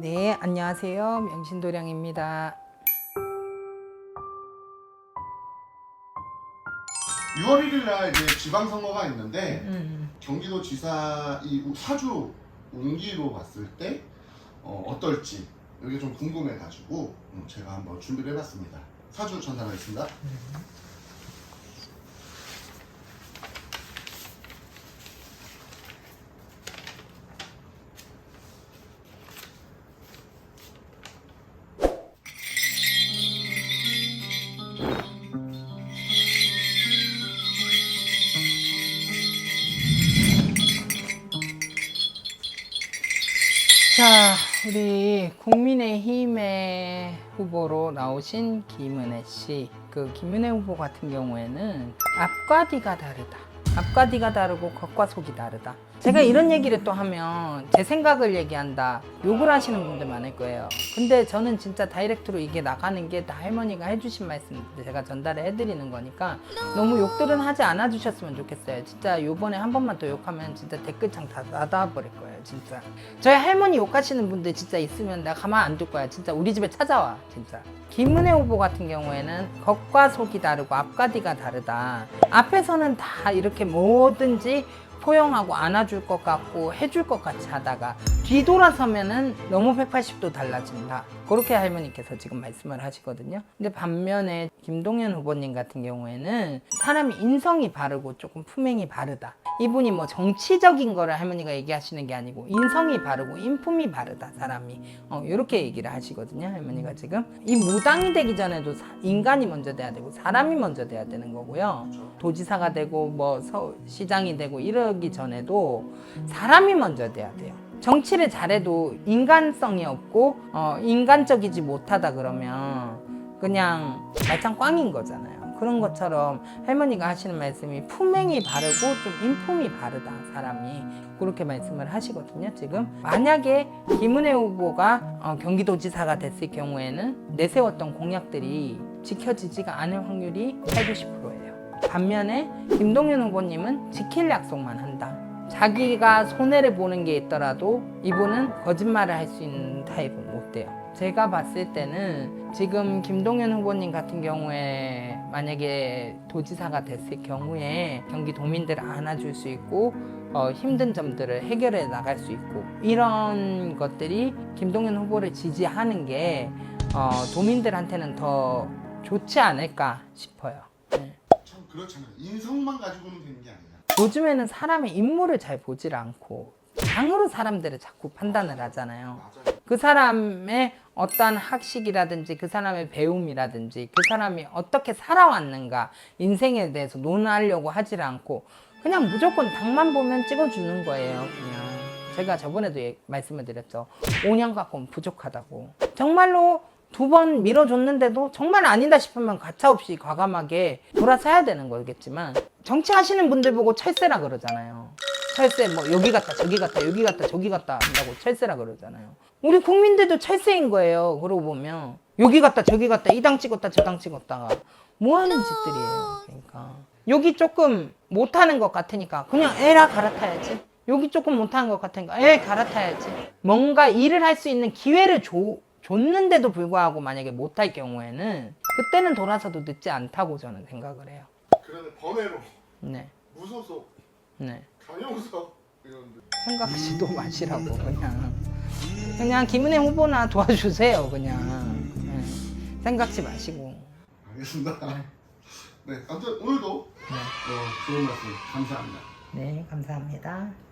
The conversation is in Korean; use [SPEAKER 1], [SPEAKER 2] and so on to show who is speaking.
[SPEAKER 1] 네, 안녕하세요. 명신도량입니다.
[SPEAKER 2] 6월 1일 날 이제 지방선거가 있는데
[SPEAKER 1] 음,
[SPEAKER 2] 경기도지사 이 사주 운기로 봤을 때 어, 어떨지 이게 좀 궁금해가지고 음, 제가 한번 준비를 해봤습니다. 사주 전달하겠습니다.
[SPEAKER 1] 자, 우리 국민의힘의 후보로 나오신 김은혜 씨. 그 김은혜 후보 같은 경우에는 앞과 뒤가 다르다. 앞과 뒤가 다르고 겉과 속이 다르다. 제가 이런 얘기를 또 하면 제 생각을 얘기한다. 욕을 하시는 분들 많을 거예요. 근데 저는 진짜 다이렉트로 이게 나가는 게 다 할머니가 해주신 말씀 제가 전달을 해드리는 거니까 너무 욕들은 하지 않아 주셨으면 좋겠어요. 진짜 요번에 한 번만 더 욕하면 진짜 댓글창 다 닫아버릴 거예요. 진짜. 저희 할머니 욕하시는 분들 진짜 있으면 내가 가만 안 둘 거야. 진짜 우리 집에 찾아와. 진짜. 김은혜 후보 같은 경우에는 겉과 속이 다르고 앞과 뒤가 다르다. 앞에서는 다 이렇게 뭐든지 포용하고 안아줄 것 같고 해줄 것 같이 하다가 뒤돌아서면은 너무 180도 달라진다. 그렇게 할머니께서 지금 말씀을 하시거든요. 근데 반면에 김동연 후보님 같은 경우에는 사람이 인성이 바르고 조금 품행이 바르다. 이분이 뭐 정치적인 거를 할머니가 얘기하시는 게 아니고 인성이 바르고 인품이 바르다 사람이 어, 이렇게 얘기를 하시거든요 할머니가 지금 이 무당이 되기 전에도 사- 인간이 먼저 돼야 되고 사람이 먼저 돼야 되는 거고요 도지사가 되고 뭐 서- 시장이 되고 이러기 전에도 사람이 먼저 돼야 돼요. 정치를 잘해도 인간성이 없고 어, 인간적이지 못하다 그러면 그냥 말짱 꽝인 거잖아요. 그런 것처럼 할머니가 하시는 말씀이 품행이 바르고 좀 인품이 바르다 사람이 그렇게 말씀을 하시거든요 지금 만약에 김은혜 후보가 어, 경기도지사가 됐을 경우에는 내세웠던 공약들이 지켜지지가 않을 확률이 8, 90%예요 반면에 김동연 후보님은 지킬 약속만 한다. 자기가 손해를 보는 게 있더라도 이분은 거짓말을 할 수 있는 타입은 못 돼요. 제가 봤을 때는 지금 김동연 후보님 같은 경우에 만약에 도지사가 됐을 경우에 경기 도민들을 안아줄 수 있고 어, 힘든 점들을 해결해 나갈 수 있고 이런 것들이 김동연 후보를 지지하는 게 어, 도민들한테는 더 좋지 않을까 싶어요. 네.
[SPEAKER 2] 참 그렇잖아요. 인성만 가지고는 되는 게 아니라
[SPEAKER 1] 요즘에는 사람의 인물을 잘 보질 않고 장으로 사람들을 자꾸 판단을 하잖아요.
[SPEAKER 2] 맞아요.
[SPEAKER 1] 그 사람의 어떤 학식이라든지 그 사람의 배움이라든지 그 사람이 어떻게 살아왔는가 인생에 대해서 논하려고 하질 않고 그냥 무조건 당만 보면 찍어주는 거예요. 그냥 제가 저번에도 얘- 말씀을 드렸죠. 5년 갖고는 부족하다고. 정말로 두 번 밀어줬는데도 정말 아니다 싶으면 가차없이 과감하게 돌아서야 되는 거겠지만 정치하시는 분들 보고 철새라 그러잖아요. 철새 뭐 여기 갔다 저기 갔다 여기 갔다 저기 갔다 한다고 철새라 그러잖아요. 우리 국민들도 철새인 거예요. 그러고 보면 여기 갔다 저기 갔다 이 당 찍었다 저 당 찍었다가 뭐 하는 짓들이에요. 그러니까 여기 조금 못하는 것 같으니까 그냥 에라 갈아타야지. 여기 조금 못하는 것 같으니까 에 갈아타야지. 뭔가 일을 할 수 있는 기회를 줘, 줬는데도 불구하고 만약에 못할 경우에는 그때는 돌아서도 늦지 않다고 저는 생각을 해요.
[SPEAKER 2] 그러면 번외로
[SPEAKER 1] 네,
[SPEAKER 2] 무소속
[SPEAKER 1] 네.
[SPEAKER 2] 강용석 의원들
[SPEAKER 1] 생각지도 마시라고 그냥 그냥 김은혜 후보나 도와주세요 그냥 네. 생각지 마시고
[SPEAKER 2] 알겠습니다. 네, 아무튼 오늘도 어, 좋은 말씀 감사합니다.
[SPEAKER 1] 네 감사합니다.